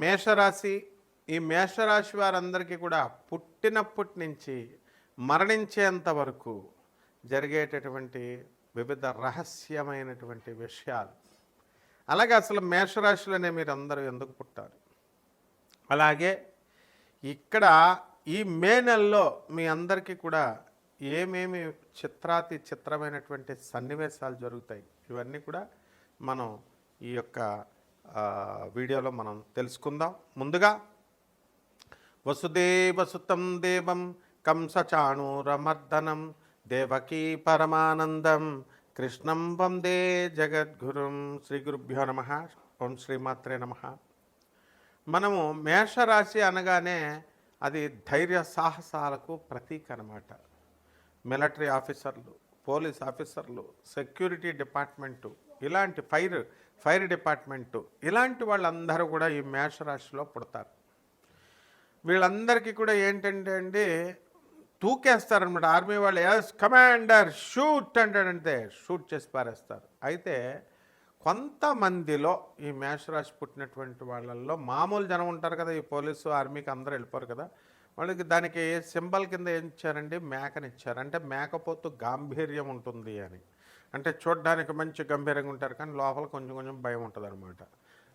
మేషరాశి ఈ మేషరాశి వారందరికీ కూడా పుట్టినప్పటి నుంచి మరణించేంత వరకు జరిగేటటువంటి వివిధ రహస్యమైనటువంటి విషయాలు. అలాగే అసలు మేషరాశిలోనే మీరు అందరూ ఎందుకు పుట్టారు? అలాగే ఇక్కడ ఈ మే నెలలో మీ అందరికీ కూడా ఏమేమి చిత్రాతి చిత్రమైనటువంటి సన్నివేశాలు జరుగుతాయి? ఇవన్నీ కూడా మనం ఈ యొక్క వీడియోలో మనం తెలుసుకుందాం. ముందుగా వసుదేవసుతం దేవం కంసచాణూరమర్దనం దేవకీ పరమానందం కృష్ణం వందే జగద్గురుం శ్రీ గురుభ్యో నమ ఓం శ్రీమాత్రే నమ. మనము మేషరాశి అనగానే అది ధైర్య సాహసాలకు ప్రతీక అనమాట మిలిటరీ ఆఫీసర్లు పోలీస్ ఆఫీసర్లు సెక్యూరిటీ డిపార్ట్మెంటు ఇలాంటి ఫైర్ ఫైర్ డిపార్ట్మెంటు. ఇలాంటి వాళ్ళందరూ కూడా ఈ మేషరాశిలో పుడతారు. వీళ్ళందరికీ కూడా ఏంటంటే అండి తూకేస్తారనమాట ఆర్మీ వాళ్ళు ఎస్ కమాండర్ షూట్ అంటాడంటే షూట్ చేసి పారేస్తారు. అయితే కొంతమందిలో ఈ మేషరాశి పుట్టినటువంటి వాళ్ళల్లో మామూలు జనం ఉంటారు కదా ఈ పోలీసు ఆర్మీకి అందరూ వెళ్ళిపోరు కదా. వాళ్ళకి దానికి సింబల్ కింద ఏం ఇచ్చారండి? మేకనిచ్చారు అంటే మేకపోతు గాంభీర్యం ఉంటుంది అని. అంటే చూడడానికి మంచి గంభీరంగా ఉంటారు కానీ లోపల కొంచెం కొంచెం భయం ఉంటుంది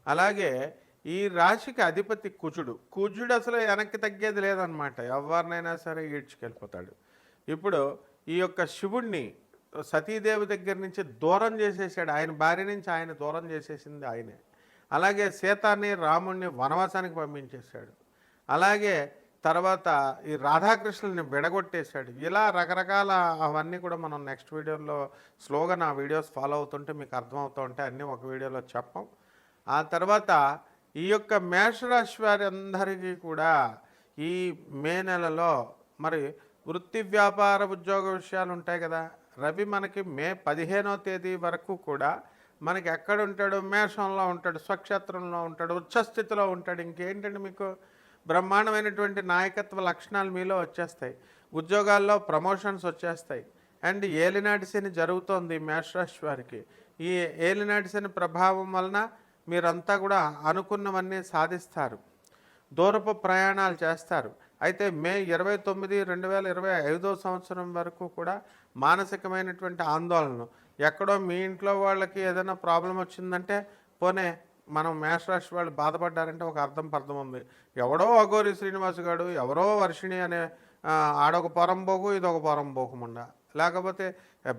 అలాగే ఈ రాశికి అధిపతి కుజుడు. కుజుడు అసలు వెనక్కి తగ్గేది లేదనమాట ఎవరినైనా సరే ఈడ్చుకెళ్ళిపోతాడు. ఇప్పుడు ఈ యొక్క శివుణ్ణి సతీదేవి దగ్గర నుంచి దూరం చేసేసాడు. ఆయన భార్య నుంచి ఆయన దూరం చేసేసింది ఆయనే. అలాగే సీతాన్ని రాముణ్ణి వనవాసానికి పంపించేశాడు. అలాగే తర్వాత ఈ రాధాకృష్ణుల్ని విడగొట్టేశాడు. ఇలా రకరకాల అవన్నీ కూడా మనం నెక్స్ట్ వీడియోలో స్లోగా నా వీడియోస్ ఫాలో అవుతుంటే మీకు అర్థమవుతూ ఉంటాయి అన్నీ ఒక వీడియోలో చెప్పం. ఆ తర్వాత ఈ యొక్క మేషరాశి వారి అందరికీ కూడా ఈ మే నెలలో మరి వృత్తి వ్యాపార ఉద్యోగ విషయాలు ఉంటాయి కదా రవి మనకి మే పదిహేనో తేదీ వరకు కూడా మనకి ఎక్కడ ఉంటాడు? మేషంలో ఉంటాడు స్వక్షేత్రంలో ఉంటాడు ఉచ్చస్థితిలో ఉంటాడు. ఇంకేంటండి మీకు? బ్రహ్మాండమైనటువంటి నాయకత్వ లక్షణాలు మీలో వచ్చేస్తాయి. ఉద్యోగాల్లో ప్రమోషన్స్ వచ్చేస్తాయి. అండ్ ఏలినాటి శని జరుగుతోంది మేషరాశి వారికి. ఈ ఏలినాటి శని ప్రభావం వలన మీరంతా కూడా అనుకున్నవన్నీ సాధిస్తారు. దూరపు ప్రయాణాలు చేస్తారు. అయితే మే ఇరవై తొమ్మిది రెండు వేల ఇరవై ఐదో సంవత్సరం వరకు కూడా మానసికమైనటువంటి ఆందోళన ఎక్కడో మీ ఇంట్లో వాళ్ళకి ఏదైనా ప్రాబ్లం వచ్చిందంటే పోనే మనం మేషరాశి వాళ్ళు బాధపడ్డారంటే ఒక అర్థం పర్థం ఉంది. ఎవడో అఘోరి శ్రీనివాస్ గారు ఎవరో వర్షిణి అనే ఆడొక పొరంబోకు ఇదొక పొరంబోకుముండ లేకపోతే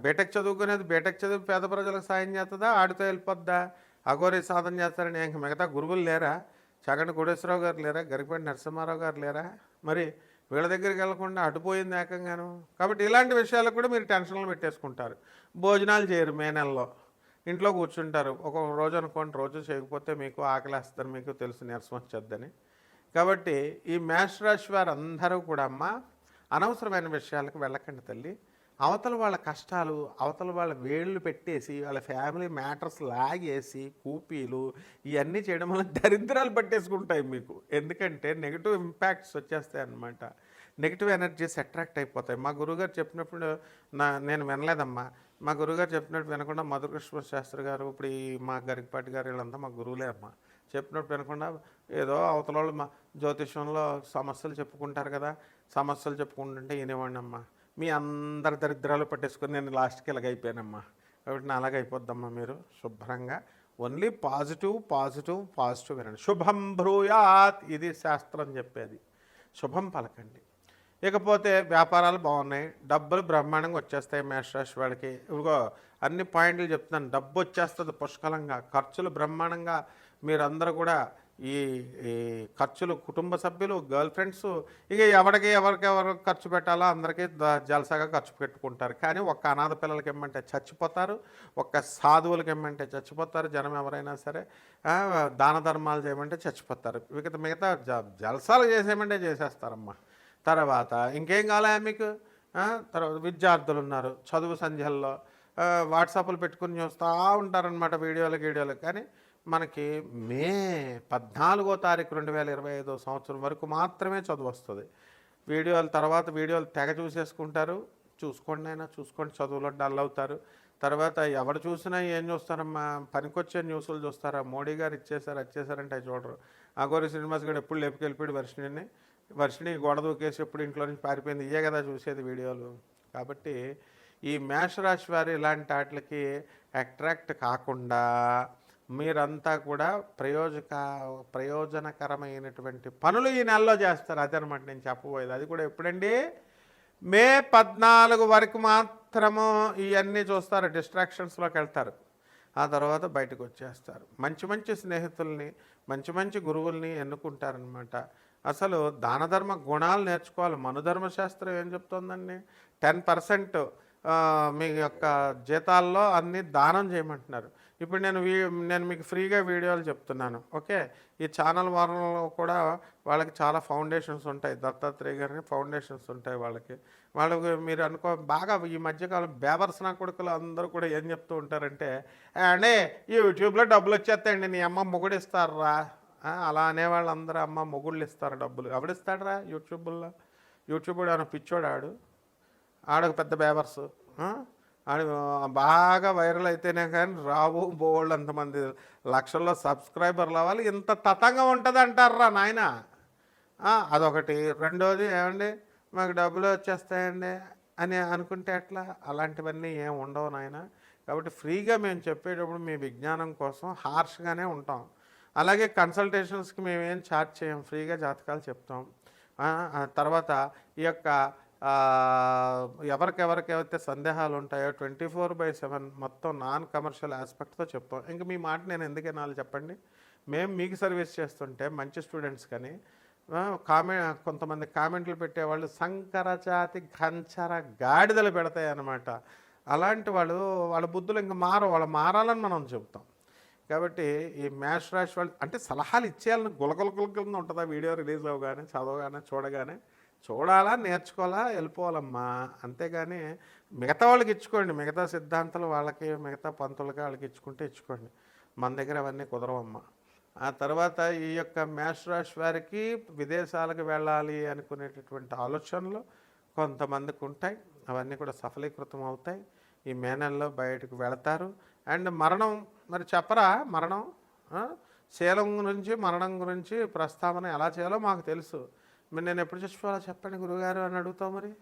బీటెక్ చదువుకునేది బీటెక్ చదువు పేద ప్రజలకు సాయం చేస్తుందా ఆడితో వెళ్ళిపోద్దా? అఘోరి సాధన చేస్తారని ఇంక మిగతా గురువులు లేరా? చగండి కోటేశ్వరరావు గారు లేరా? గరిపేటి నరసింహారావు గారు లేరా? మరి వీళ్ళ దగ్గరికి వెళ్ళకుండా అటుపోయింది ఏకంగాను? కాబట్టి ఇలాంటి విషయాలకు కూడా మీరు టెన్షన్లు పెట్టేసుకుంటారు. భోజనాలు చేయరు మే నెలలో. ఇంట్లో కూర్చుంటారు. ఒక రోజు అనుకోండి రోజు చేయకపోతే మీకు ఆకలేస్తారు మీకు తెలుసు నీరసం వచ్చేద్దని. కాబట్టి ఈ మేష రాశి వారు అందరూ కూడా అమ్మ అనవసరమైన విషయాలకు వెళ్ళకండి తల్లి. అవతల వాళ్ళ కష్టాలు అవతల వాళ్ళ వేళ్ళు పెట్టేసి వాళ్ళ ఫ్యామిలీ మ్యాటర్స్ లాగేసి కూపీలు ఇవన్నీ చేయడం వల్ల దరిద్రాలు పట్టేసుకుంటాయి మీకు. ఎందుకంటే నెగిటివ్ ఇంపాక్ట్స్ వచ్చేస్తాయి అన్నమాట నెగిటివ్ ఎనర్జీస్ అట్రాక్ట్ అయిపోతాయి. మా గురువుగారు చెప్పినప్పుడు నా నేను వినలేదమ్మా. మా గురువుగారు చెప్పినట్టు వినకుండా మధుకృష్ణ శాస్త్రి గారు ఇప్పుడు ఈ మా గరికపాటి గారు వీళ్ళంతా మా గురువులే అమ్మా. చెప్పినట్టు వినకుండా ఏదో అవతల వాళ్ళు మా జ్యోతిష్యంలో సమస్యలు చెప్పుకుంటారు కదా సమస్యలు చెప్పుకుంటుంటే వినేవాడిని అమ్మా. మీ అందరి దరిద్రాలు పట్టేసుకొని నేను లాస్ట్కి ఇలాగ అయిపోయానమ్మా. కాబట్టి నా అలాగైపోద్దమ్మా మీరు శుభ్రంగా. ఓన్లీ పాజిటివ్ పాజిటివ్ పాజిటివ్ వినండి. శుభం భ్రూయాత్ ఇది శాస్త్రం చెప్పేది. శుభం పలకండి. ఇకపోతే వ్యాపారాలు బాగున్నాయి. డబ్బులు బ్రహ్మాండంగా వచ్చేస్తాయి మేషరాశి వాడికి. ఇదిగో అన్ని పాయింట్లు చెప్తున్నాను. డబ్బు వచ్చేస్తుంది పుష్కలంగా. ఖర్చులు బ్రహ్మాండంగా మీరందరూ కూడా ఈ ఈ ఖర్చులు కుటుంబ సభ్యులు గర్ల్ ఫ్రెండ్స్ ఇక ఎవరికి ఎవరికి ఎవరు ఖర్చు పెట్టాలో అందరికీ జలసాగా ఖర్చు పెట్టుకుంటారు. కానీ ఒక్క అనాథ పిల్లలకి ఏమంటే చచ్చిపోతారు. ఒక్క సాధువులకి ఏమంటే చచ్చిపోతారు. జనం ఎవరైనా సరే దాన ధర్మాలు చేయమంటే చచ్చిపోతారు. మిగతా మిగతా జ జలసాలు చేసేయమంటే చేసేస్తారమ్మా. తర్వాత ఇంకేం కాలే మీకు? తర్వాత విద్యార్థులు ఉన్నారు చదువు సంధ్యల్లో. వాట్సాప్లు పెట్టుకుని చూస్తూ ఉంటారనమాట వీడియోలు గీడియోలు కానీ మనకి మే పద్నాలుగో తారీఖు రెండు వేల ఇరవై ఐదో సంవత్సరం వరకు మాత్రమే చదువు వస్తుంది. వీడియోల తర్వాత వీడియోలు తెగ చూసేసుకుంటారు. చూసుకోండి అయినా చూసుకోండి. చదువులో డల్ అవుతారు. తర్వాత ఎవరు చూసినా ఏం చూస్తారమ్మా? పనికొచ్చే న్యూస్లు చూస్తారా? మోడీ గారు ఇచ్చేసారు వచ్చేసారంటే చూడరు చూడరు. అగోరి శ్రీనివాస్ గారు ఎప్పుడు లేపుకెళ్ళిపోయాడు వర్షిని వర్షిణి గోడ దూకేసి ఎప్పుడు ఇంట్లో నుంచి పారిపోయింది? ఇయ్యే కదా చూసేది వీడియోలు. కాబట్టి ఈ మేషరాశి వారు ఇలాంటి వాటికి అట్రాక్ట్ కాకుండా మీరంతా కూడా ప్రయోజక ప్రయోజనకరమైనటువంటి పనులు ఈ నెలలో చేస్తారు. అదనమాట నేను చెప్పబోయేది. అది కూడా ఎప్పుడండి? మే పద్నాలుగు వరకు మాత్రము ఇవన్నీ చూస్తారు. డిస్ట్రాక్షన్స్లోకి వెళ్తారు. ఆ తర్వాత బయటకు వచ్చేస్తారు. మంచి మంచి స్నేహితుల్ని మంచి మంచి గురువుల్ని ఎన్నుకుంటారనమాట. అసలు దానధర్మ గుణాలు నేర్చుకోవాలి. మనుధర్మ శాస్త్రం ఏం చెప్తోందండి? టెన్ పర్సెంట్ మీ యొక్క జీతాల్లో అన్ని దానం చేయమంటున్నారు. ఇప్పుడు నేను వీ నేను మీకు ఫ్రీగా వీడియోలు చెప్తున్నాను. ఓకే? ఈ ఛానల్ వారంలో కూడా వాళ్ళకి చాలా ఫౌండేషన్స్ ఉంటాయి. దత్తాత్రేయ గారిని ఫౌండేషన్స్ ఉంటాయి వాళ్ళకి. వాళ్ళకి మీరు అనుకో బాగా ఈ మధ్యకాలం బేబర్స్ నా కొడుకులు అందరూ కూడా ఏం చెప్తూ ఉంటారంటే అండే ఈ యూట్యూబ్లో డబ్బులు వచ్చేస్తాయండి నీ అమ్మ మొగుడు అలా అనేవాళ్ళు అందరూ అమ్మ మొగుళ్ళు ఇస్తారు డబ్బులు. ఎవడిస్తాడరా యూట్యూబ్లో? యూట్యూబ్ ఏమైనా పిచ్చోడాడు? ఆడొక పెద్ద బేబర్స్. ఆడ బాగా వైరల్ అయితేనే కానీ రావు బోళ్ళు అంతమంది లక్షల్లో సబ్స్క్రైబర్లు అవ్వాలి. ఇంత తతంగా ఉంటుంది అంటారా నాయన అదొకటి. రెండోది ఏమండి? మాకు డబ్బులు వచ్చేస్తాయండి అని అనుకుంటే ఎట్లా? అలాంటివన్నీ ఏం ఉండవు నాయన. కాబట్టి ఫ్రీగా మేము చెప్పేటప్పుడు మీ విజ్ఞానం కోసం హార్ష్గానే ఉంటాం. అలాగే కన్సల్టేషన్స్కి మేమేం ఏం ఛార్జ్ చేయం ఫ్రీగా జాతకాలు చెప్తాం. తర్వాత ఈ యొక్క ఎవరికెవరికైతే సందేహాలు ఉంటాయో ట్వంటీ ఫోర్ బై సెవెన్ మొత్తం నాన్ కమర్షియల్ ఆస్పెక్ట్తో చెప్తాం. ఇంక మీ మాట నేను ఎందుకు వినాలి చెప్పండి? మేము మీకు సర్వీస్ చేస్తుంటే మంచి స్టూడెంట్స్ కానీ కామె కొంతమంది కామెంట్లు పెట్టేవాళ్ళు సంకరజాతి గంచర గాడిదలు పెడతాయి అన్నమాట అలాంటి వాళ్ళు వాళ్ళ బుద్ధులు ఇంకా మారవు వాళ్ళు మారాలని మనం చెబుతాం కాబట్టి ఈ మ్యాష్ రాశి వాళ్ళు అంటే సలహాలు ఇచ్చేయాలని గులగుల ఉంటుంది ఆ వీడియో రిలీజ్ అవ్వగానే చదవగానే చూడగానే. చూడాలా నేర్చుకోవాలా వెళ్ళిపోవాలమ్మా. అంతేగాని మిగతా వాళ్ళకి ఇచ్చుకోండి. మిగతా సిద్ధాంతాలు వాళ్ళకి మిగతా పంతులకి వాళ్ళకి ఇచ్చుకుంటే ఇచ్చుకోండి. మన దగ్గర అవన్నీ కుదరవమ్మా. ఆ తర్వాత ఈ యొక్క మేష రాశి వారికి విదేశాలకు వెళ్ళాలి అనుకునేటటువంటి ఆలోచనలు కొంతమందికి ఉంటాయి. అవన్నీ కూడా సఫలీకృతం అవుతాయి. ఈ మే నెలలో బయటకు వెళతారు. అండ్ మరణం మరి చెప్పరా మరణం? శీలం గురించి మరణం గురించి ప్రస్తావన ఎలా చేయాలో మాకు తెలుసు. మరి నేను ఎప్పుడు చచ్చిపోవాలో చెప్పండి గురుగారు అని అడుగుతావు మరి.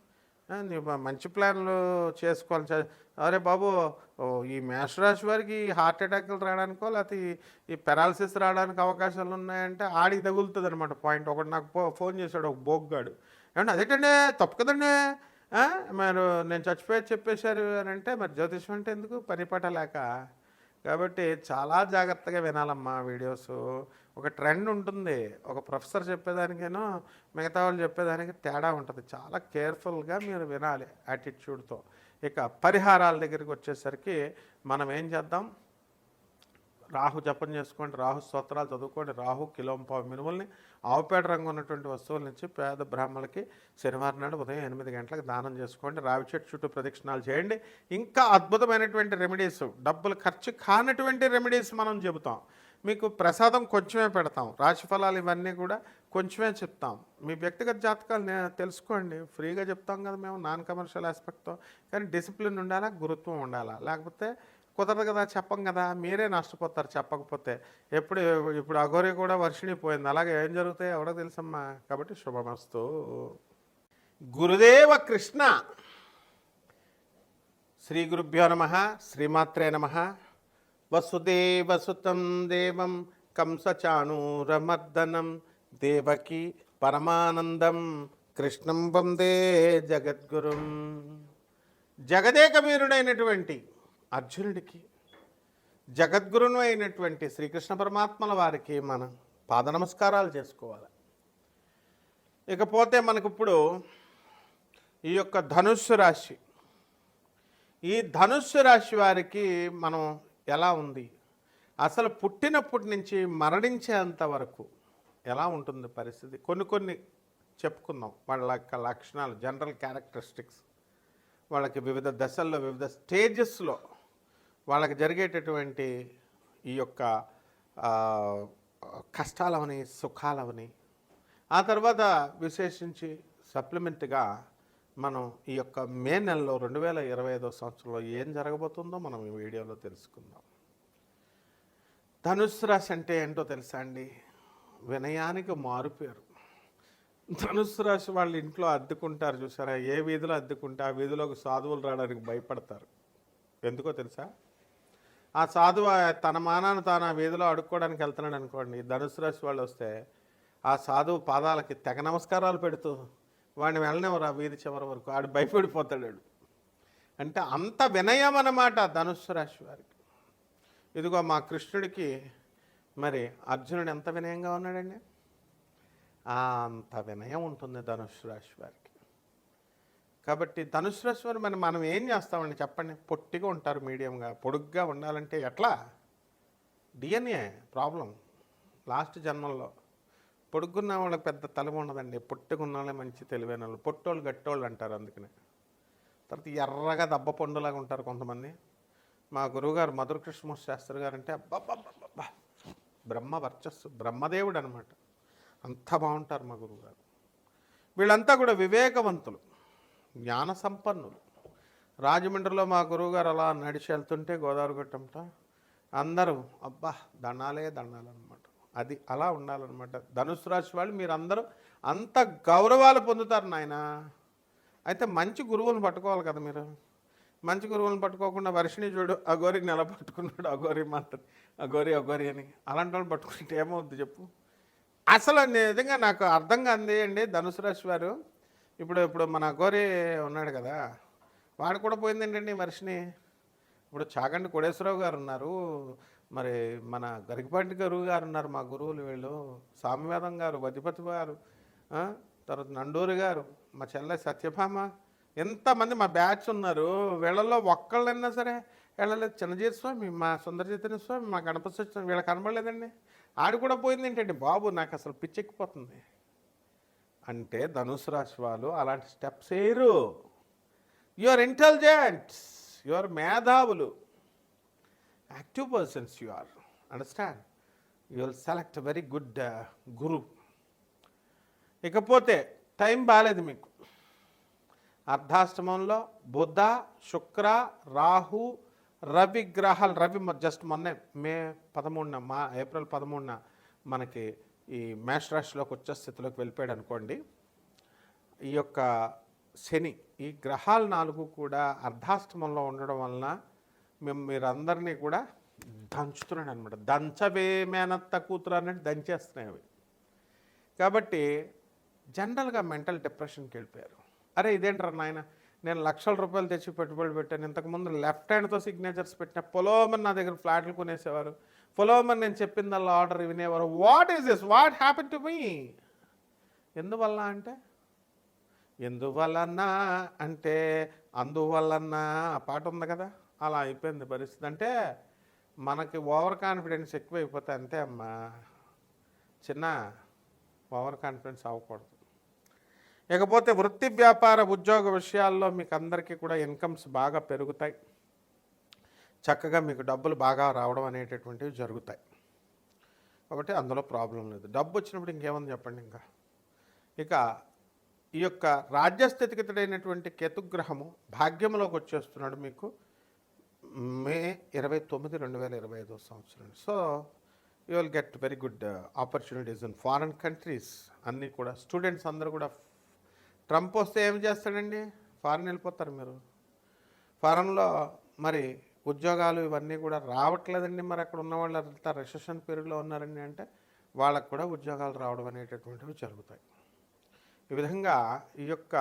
మంచి ప్లాన్లు చేసుకోవాలి అరే బాబు ఓ, ఈ మేషరాశి వారికి హార్ట్ అటాక్లు రావడానికో లేకపోతే ఈ- పెరాలసిస్ రావడానికి అవకాశాలు ఉన్నాయంటే ఆడికి తగులుతుంది అనమాట పాయింట్. ఒకటి నాకు ఫోన్ చేశాడు ఒక బోగ్గాడు. ఏమంటే అదేటండి? తప్పు కదండి? మీరు మరి నేను చచ్చిపోయి చెప్పేశారు అని అంటే మరి జ్యోతిషం అంటే ఎందుకు? పనిపాట లేక. కాబట్టి చాలా జాగ్రత్తగా వినాలమ్మా వీడియోస్. ఒక ట్రెండ్ ఉంటుంది. ఒక ప్రొఫెసర్ చెప్పేదానికేనో మిగతా వాళ్ళు చెప్పేదానికి తేడా ఉంటుంది. చాలా కేర్ఫుల్గా మీరు వినాలి యాటిట్యూడ్తో. ఇక పరిహారాల దగ్గరికి వచ్చేసరికి మనం ఏం చేద్దాం? రాహు జపం చేసుకోండి రాహు స్తోత్రాలు చదువుకోండి రాహు కిలోంపావు మినుముల్ని ఆవుపేట రంగు ఉన్నటువంటి వస్తువుల నుంచి పేద బ్రాహ్మణులకి శనివారం నాడు ఉదయం ఎనిమిది గంటలకు దానం చేసుకోండి. రావి చెట్టు చుట్టూ ప్రదక్షిణాలు చేయండి. ఇంకా అద్భుతమైనటువంటి రెమెడీస్ డబ్బులు ఖర్చు కానటువంటి రెమెడీస్ మనం చెబుతాం. మీకు ప్రసాదం కొంచెమే పెడతాం. రాశి ఫలాలు ఇవన్నీ కూడా కొంచెమే చెప్తాం. మీ వ్యక్తిగత జాతకాలు తెలుసుకోండి. ఫ్రీగా చెప్తాం కదా మేము నాన్ కమర్షియల్ ఆస్పెక్ట్తో కానీ డిసిప్లిన్ ఉండాలా గురుత్వం ఉండాలా? లేకపోతే కుదరదు కదా చెప్పం కదా మీరే నష్టపోతారు చెప్పకపోతే. ఎప్పుడు ఇప్పుడు అఘోరి కూడా వర్షిణి పోయింది అలాగే ఏం జరుగుతాయి ఎవడో తెలుసమ్మా? కాబట్టి శుభమస్తు. గురుదేవ కృష్ణ. శ్రీ గురుభ్యో నమ శ్రీమాత్రే నమ. వసుదేవసుతం దేవం కంసచాణూరమర్దనం దేవకి పరమానందం కృష్ణం వందే జగద్గురుం. జగదేక వీరుడైనటువంటి అర్జునుడికి జగద్గురును అయినటువంటి శ్రీకృష్ణ పరమాత్మల వారికి మనం పాద నమస్కారాలు చేసుకోవాలి. ఇకపోతే మనకిప్పుడు ఈ యొక్క ధనుస్సు రాశి. ఈ ధనుస్సు రాశి వారికి మనం ఎలా ఉంది? అసలు పుట్టినప్పటి నుంచి మరణించేంత వరకు ఎలా ఉంటుంది పరిస్థితి? కొన్ని కొన్ని చెప్పుకుందాం. వాళ్ళ యొక్క లక్షణాలు జనరల్ క్యారెక్టరిస్టిక్స్ వాళ్ళకి వివిధ దశల్లో వివిధ స్టేజెస్లో వాళ్ళకి జరిగేటటువంటి ఈ యొక్క కష్టాలవని సుఖాలవని ఆ తర్వాత విశేషించి సప్లిమెంట్గా మనం ఈ యొక్క మే నెలలో రెండు వేల ఇరవై ఐదో సంవత్సరంలో ఏం జరగబోతుందో మనం ఈ వీడియోలో తెలుసుకుందాం. ధనుస్సు రాశి అంటే ఏంటో తెలుసా అండి? వినయానికి మారుపేరు. ధనుసు రాశి వాళ్ళు ఇంట్లో అద్దుకుంటారు చూసారా? ఏ వీధిలో అద్దుకుంటే ఆ వీధిలోకి సాధువులు రావడానికి భయపడతారు. ఎందుకో తెలుసా? ఆ సాధువు తన మానాన్ని తాను ఆ వీధిలో అడుక్కోవడానికి వెళ్తున్నాడు అనుకోండి ధనుసు రాశి వాళ్ళు వస్తే ఆ సాధువు పాదాలకి తెగ నమస్కారాలు పెడుతూ వాడిని వెళ్ళనివ్వరు ఆ వీధి చివరి వరకు? ఆడు భయపడిపోతాడు అంటే అంత వినయం అన్నమాట ధనుస్సు రాశి వారికి. ఇదిగో మా కృష్ణుడికి మరి అర్జునుడు ఎంత వినయంగా ఉన్నాడండి? అంత వినయం ఉంటుంది ధనుస్సు రాశి వారికి. కాబట్టి ధనుసు రాశి వారు మరి మనం ఏం చేస్తామండి చెప్పండి? పొట్టిగా ఉంటారు మీడియంగా పొడుగ్గా ఉండాలంటే ఎట్లా? డిఎన్ఏ ప్రాబ్లం లాస్ట్ జన్మల్లో పొడుగున్న వాళ్ళకి పెద్ద తలవ ఉండదండి. పొట్టిగా వాళ్ళే మంచి తెలివైన వాళ్ళు. పొట్టోళ్ళు గట్టోళ్ళు అంటారు అందుకనే. తర్వాత ఎర్రగా దెబ్బ పండులాగా ఉంటారు కొంతమంది. మా గురువుగారు మధుర కృష్ణమూర్తి శాస్త్రి గారు అంటే అబ్బబ్బబ్బబ్బా బ్రహ్మ వర్చస్సు బ్రహ్మదేవుడు అనమాట అంత బాగుంటారు మా గురువుగారు. వీళ్ళంతా కూడా వివేకవంతులు. జ్ఞాన సంపన్నులు. రాజమండ్రిలో మా గురువుగారు అలా నడిచి వెళ్తుంటే గోదావరి గట్టంట అందరూ అబ్బా దండాలే దండాలన్నమాట. అది అలా ఉండాలన్నమాట. ధనుసు రాశి వాళ్ళు మీరందరూ అంత గౌరవాలు పొందుతారు నాయన. అయితే మంచి గురువులను పట్టుకోవాలి కదా మీరు. మంచి గురువులను పట్టుకోకుండా వర్షిని చూడు అగోరి నెల పట్టుకున్నాడు అగోరి మాత్రం అగోరి అగోరి అని. అలాంటి వాళ్ళు పట్టుకుంటే ఏమవుద్ది చెప్పు. అసలు నిజంగా నాకు అర్థం కాంది అండి ధనుసు రాశి వారు. ఇప్పుడు ఇప్పుడు మన గోరి ఉన్నాడు కదా వాడు కూడా పోయిందేంటండి వర్షిని ఇప్పుడు చాగండి కోడేశ్వరరావు గారు ఉన్నారు మరి మన గరికపాటి గురువు గారు ఉన్నారు మా గురువులు వీళ్ళు సామ్యవేదం గారు వధిపతి గారు తర్వాత నండూరు గారు మా చెల్లె సత్యభామ ఎంతమంది మా బ్యాచ్ ఉన్నారు వీళ్ళల్లో ఒక్కళ్ళైనా సరే వీళ్ళలో చిన్నజీర స్వామి మా సుందర స్వామి మా గణపతి వీళ్ళ కనబడలేదండి. ఆడు కూడా పోయింది ఏంటండి బాబు? నాకు అసలు పిచ్చెక్కిపోతుంది. అంటే ధనుసు రాశి వాళ్ళు అలాంటి స్టెప్స్ వేయరు. You are intelligents you are మేధావులు. Active persons you are understand you will select very good గురు ఇకపోతే టైం బాగాలేదు మీకు. అర్ధాష్టమంలో బుధ శుక్ర రాహు రవి గ్రహాలు. రవి జస్ట్ మొన్నే మే పదమూడున మా ఏప్రిల్ పదమూడున మనకి ఈ మేష రాశిలోకి వచ్చే స్థితిలోకి వెళ్ళిపోయాడు అనుకోండి ఈ యొక్క శని ఈ గ్రహాలు నాలుగు కూడా అర్ధాష్టమంలో ఉండడం వలన మేము మీరందరినీ కూడా దంచుతున్నాడు అనమాట దంచవే మేనత్త కూతురు అన్నట్టు దంచేస్తున్నాయి అవి. కాబట్టి జనరల్గా మెంటల్ డిప్రెషన్కి వెళ్ళిపోయారు. అరే ఇదేంటారు నాయన నేను లక్షల రూపాయలు తెచ్చి పెట్టుబడి పెట్టాను ఇంతకుముందు లెఫ్ట్ హ్యాండ్తో సిగ్నేచర్స్ పెట్టిన పొలం నా దగ్గర ఫ్లాట్లు కొనేసేవారు పొలోమన్ నేను చెప్పిందల్లా ఆర్డర్ వినేవారు. What is this what happen to me ఎందువల్ల అంటే? ఎందువలన అంటే అందువలన ఆ పాట ఉంది కదా అలా అయిపోయింది పరిస్థితి. అంటే మనకి ఓవర్ కాన్ఫిడెన్స్ ఎక్కువైపోతే అంతే అమ్మా. చిన్న ఓవర్ కాన్ఫిడెన్స్ అవ్వకూడదు. ఇకపోతే వృత్తి వ్యాపార ఉద్యోగ విషయాల్లో మీకు అందరికీ కూడా ఇన్కమ్స్ బాగా పెరుగుతాయి. చక్కగా మీకు డబ్బులు బాగా రావడం అనేటటువంటివి జరుగుతాయి. కాబట్టి అందులో ప్రాబ్లం లేదు. డబ్బు వచ్చినప్పుడు ఇంకేముంది చెప్పండి ఇంకా? ఇక ఈ యొక్క రాజ్యస్థితిగతుడైనటువంటి కేతుగ్రహము భాగ్యంలోకి వచ్చేస్తున్నాడు మీకు మే ఇరవై తొమ్మిది రెండు వేల ఇరవై ఐదో సంవత్సరం. So you will get very good opportunities in foreign countries అన్నీ కూడా స్టూడెంట్స్ అందరూ కూడా ట్రంప్ వస్తే ఏం చేస్తాడండి? ఫారెన్ వెళ్ళిపోతారు మీరు. ఫారెన్లో మరి ఉద్యోగాలు ఇవన్నీ కూడా రావట్లేదండి మరి అక్కడ ఉన్న వాళ్ళు అంతా రెసెషన్ పీరియడ్లో ఉన్నారండి అంటే వాళ్ళకు కూడా ఉద్యోగాలు రావడం అనేటటువంటివి జరుగుతాయి. ఈ విధంగా ఈ యొక్క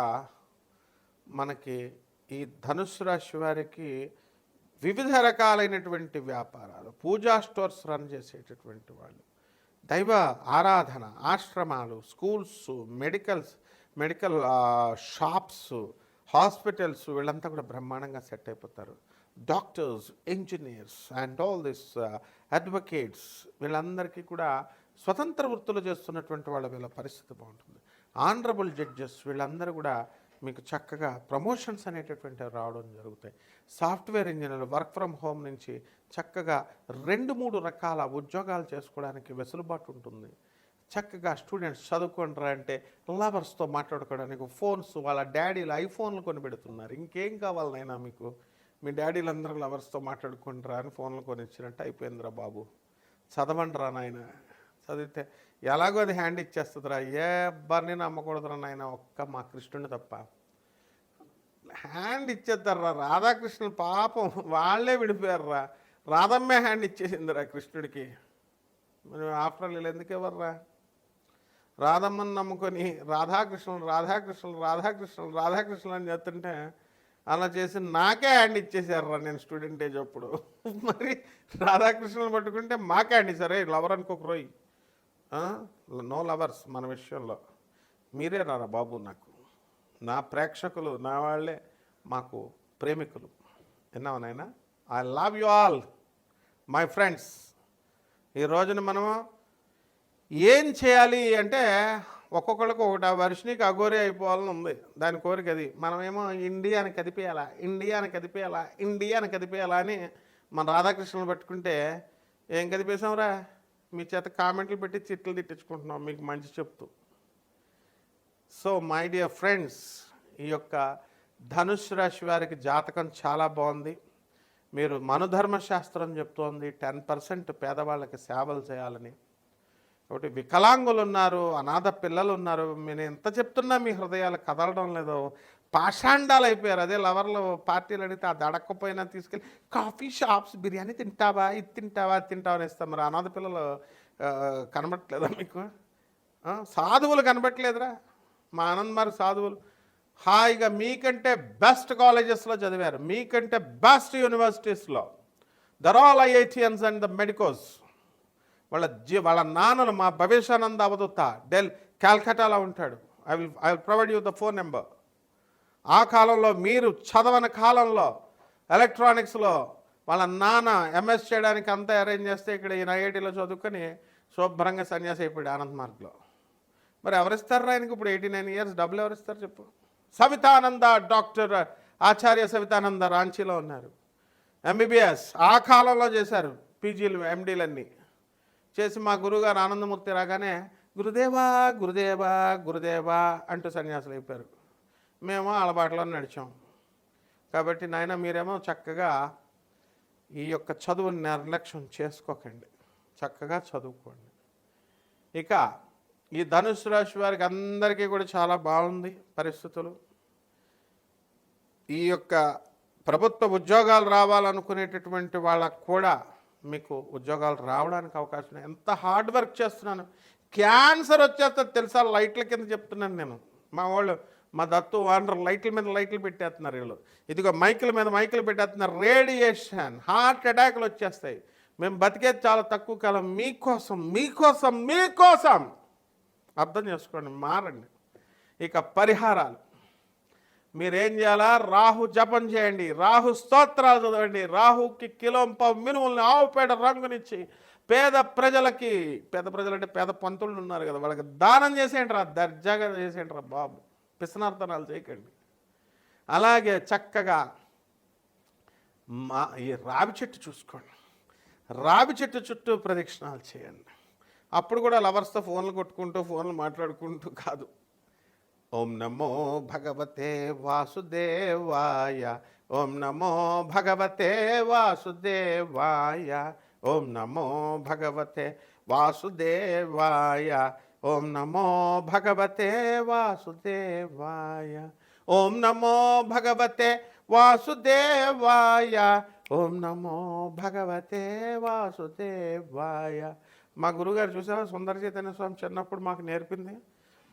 మనకి ఈ ధనుసు రాశి వారికి వివిధ రకాలైనటువంటి వ్యాపారాలు పూజా స్టోర్స్ రన్ చేసేటటువంటి వాళ్ళు దైవ ఆరాధన ఆశ్రమాలు schools medicals medical shops hospitals వీళ్ళంతా కూడా బ్రహ్మాండంగా సెట్ అయిపోతారు. Doctors engineers and all this advocates వీళ్ళందరికీ కూడా స్వతంత్ర వృత్తులు చేస్తున్నటువంటి వాళ్ళ వీళ్ళ పరిస్థితి బాగుంటుంది. ఆనరబుల్ జడ్జెస్ వీళ్ళందరూ కూడా మీకు చక్కగా ప్రమోషన్స్ అనేటటువంటివి రావడం జరుగుతాయి. సాఫ్ట్వేర్ ఇంజనీర్లు వర్క్ ఫ్రమ్ హోమ్ నుంచి చక్కగా రెండు మూడు రకాల ఉద్యోగాలు చేసుకోవడానికి వెసులుబాటు ఉంటుంది. చక్కగా స్టూడెంట్స్ చదువుకుంటారా అంటే లవర్స్తో మాట్లాడుకోవడానికి ఫోన్స్ వాళ్ళ డాడీలు ఐఫోన్లు కొని పెడుతున్నారు. ఇంకేం కావాలనైనా మీకు? మీ డాడీలు అందరూ లవర్స్తో మాట్లాడుకుంటారా అని ఫోన్లు కొనిచ్చినట్టు అయిపోయిందిరా బాబు. చదవండిరా నాయన. చదివితే ఎలాగో అది హ్యాండ్ ఇచ్చేస్తుందిరా. ఏ ఎవ్వరిని నమ్మకూడదురా నాయన ఒక్క మా కృష్ణుని తప్ప. హ్యాండ్ ఇచ్చేస్తారా రాధాకృష్ణుని పాపం వాళ్ళే విడిపోయారురా. రాధమ్మే హ్యాండ్ ఇచ్చేసిందిరా కృష్ణుడికి. మరి ఆఫ్టర్ వీళ్ళు ఎందుకు ఇవ్వర్రా? రాధమ్మని నమ్ముకొని రాధాకృష్ణులు రాధాకృష్ణులు రాధాకృష్ణులు రాధాకృష్ణులు అని చెప్తుంటే అలా చేసి నాకే హ్యాండ్ ఇచ్చేసారు నేను స్టూడెంట్ ఏజ్ అప్పుడు. మరి రాధాకృష్ణులు పట్టుకుంటే మాకే హ్యాండ్ ఇచ్చారు. లవర్ అనుకోక రోయ్. నో లవర్స్ మన విషయంలో. మీరే రారా బాబు నాకు. నా ప్రేక్షకులు నా వాళ్ళే మాకు ప్రేమికులు. విన్నావు నాయన? I love you all my friends ఈ రోజున మనము ఏం చేయాలి అంటే ఒక్కొక్కళ్ళకు ఒకటి ఆ వర్షనికి అఘోరి అయిపోవాలని ఉంది. దాని కోరిక అది. మనమేమో ఇండియాని కదిపేయాలా ఇండియాని కదిపేయాలా ఇండియాని కదిపేయాలా అని మన రాధాకృష్ణులు పట్టుకుంటే ఏం కదిపేశాంరా? మీ చేత కామెంట్లు పెట్టి చిట్లు తిట్టించుకుంటున్నాం మీకు మంచి చెప్తూ. సో మై డియర్ ఫ్రెండ్స్ ఈ యొక్క ధనుష్ రాశి వారికి జాతకం చాలా బాగుంది. మీరు మనుధర్మ శాస్త్రం చెప్తోంది టెన్ పర్సెంట్ పేదవాళ్ళకి సేవలు చేయాలని. ఒకటి వికలాంగులు ఉన్నారు అనాథ పిల్లలు ఉన్నారు నేను ఎంత చెప్తున్నా మీ హృదయాలు కదలడం లేదు పాషాండాలు అయిపోయారు. అదే లవర్లు పార్టీలు అడిగితే అది అడగకపోయినా తీసుకెళ్ళి కాఫీ షాప్స్ బిర్యానీ తింటావా? ఇది తింటావా? అది తింటావా? అని ఇస్తాం. మరి అనాథ పిల్లలు ఆ, కనబడట్లేదా మీకు? సాధువులు కనబట్టలేదురా మా ఆనంద్ మరి సాధువులు. హాయిగా మీకంటే బెస్ట్ కాలేజెస్లో చదివారు. మీకంటే best యూనివర్సిటీస్లో. There all IITians and the medicos. వాళ్ళ జీ వాళ్ళ నాన్నను మా భవేశానంద అవధూత డెల్ క్యాల్కటాలో ఉంటాడు. I will I will provide you the phone number. ఆ కాలంలో మీరు చదవని కాలంలో ఎలక్ట్రానిక్స్లో వాళ్ళ నాన్న ఎంఎస్ చేయడానికి అంతా అరేంజ్ చేస్తే ఇక్కడ ఈయన ఐఐటీలో చదువుకొని శుభ్రంగా సన్యాసి అయిపోయాడు ఆనంద్ మార్గ్లో. మరి ఎవరిస్తారు ఆయనకి ఇప్పుడు ఎయిటీ నైన్ ఇయర్స్ డబ్బులు ఎవరిస్తారు చెప్పు? సవితానంద డాక్టర్ ఆచార్య సవితానంద రాంచీలో ఉన్నారు. ఎంబీబీఎస్ ఆ కాలంలో చేశారు పీజీలు ఎండీలన్నీ చేసి మా గురువుగారు ఆనందమూర్తి రాగానే గురుదేవా గురుదేవా గురుదేవా అంటూ సన్యాసులు అయిపోయారు. మేము అలవాట్లో నడిచాం. కాబట్టి నాయన మీరేమో చక్కగా ఈ యొక్క చదువుని నిర్లక్ష్యం చేసుకోకండి. చక్కగా చదువుకోండి. ఇక ఈ ధనుసు రాశి వారికి అందరికీ కూడా చాలా బాగుంది పరిస్థితులు. ఈ యొక్క ప్రభుత్వ ఉద్యోగాలు రావాలనుకునేటటువంటి వాళ్ళకు కూడా మీకు ఉద్యోగాలు రావడానికి అవకాశం ఉంది. ఎంత హార్డ్ వర్క్ చేస్తున్నాను. క్యాన్సర్ వచ్చేస్తుంది తెలుసా? లైట్ల కింద చెప్తున్నాను నేను. మా వాళ్ళు మా దత్తు వానర్ లైట్ల మీద లైట్లు పెట్టేస్తున్నారు వీళ్ళు. ఇదిగో మైకుల మీద మైకులు పెట్టేస్తున్నారు. రేడియేషన్ హార్ట్ అటాక్లు వచ్చేస్తాయి. మేము బతికేది చాలా తక్కువ కాలం. మీకోసం మీకోసం మీకోసం. అర్థం చేసుకోండి మారండి. ఇక పరిహారాలు. మీరేం చేయాలా? రాహు జపం చేయండి. రాహు స్తోత్రాలు చదవండి. రాహుకి కిలోంప మినుముల్ని ఆవుపేట రంగునిచ్చి పేద ప్రజలకి పేద ప్రజలు అంటే పేద పంతులు ఉన్నారు కదా వాళ్ళకి దానం చేసేయండి రా దర్జాగా చేసేయండి రా బాబు. పిసనార్థనాలు చేయకండి. అలాగే చక్కగా మా ఈ రావి చెట్టు చూసుకోండి. రావి చెట్టు చుట్టూ ప్రదక్షిణాలు చేయండి. అప్పుడు కూడా లవర్స్తో ఫోన్లు కొట్టుకుంటూ ఫోన్లు మాట్లాడుకుంటూ కాదు. ఓం నమో భగవతే వాసుదేవాయ ఓం నమో భగవతే వాసుదేవాయ ఓం నమో భగవతే వాసుదేవాయ ఓం నమో భగవతే వాసుదేవాయ ఓం నమో భగవతే వాసుదేవాయ ఓం నమో భగవతే వాసుదేవాయ. మా గురుగారు చూసావా? సుందర చైతన్య స్వామి చిన్నప్పుడు మాకు నేర్పింది.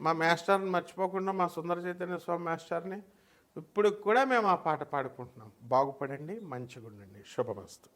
మా మాస్టర్ని మర్చిపోకుండా మా సుందర చైతన్య స్వామి మాస్టర్ని ఇప్పుడు కూడా మేము ఆ పాట పాడుకుంటున్నాం. బాగుపడండి మంచిగా ఉండండి శుభమస్తు.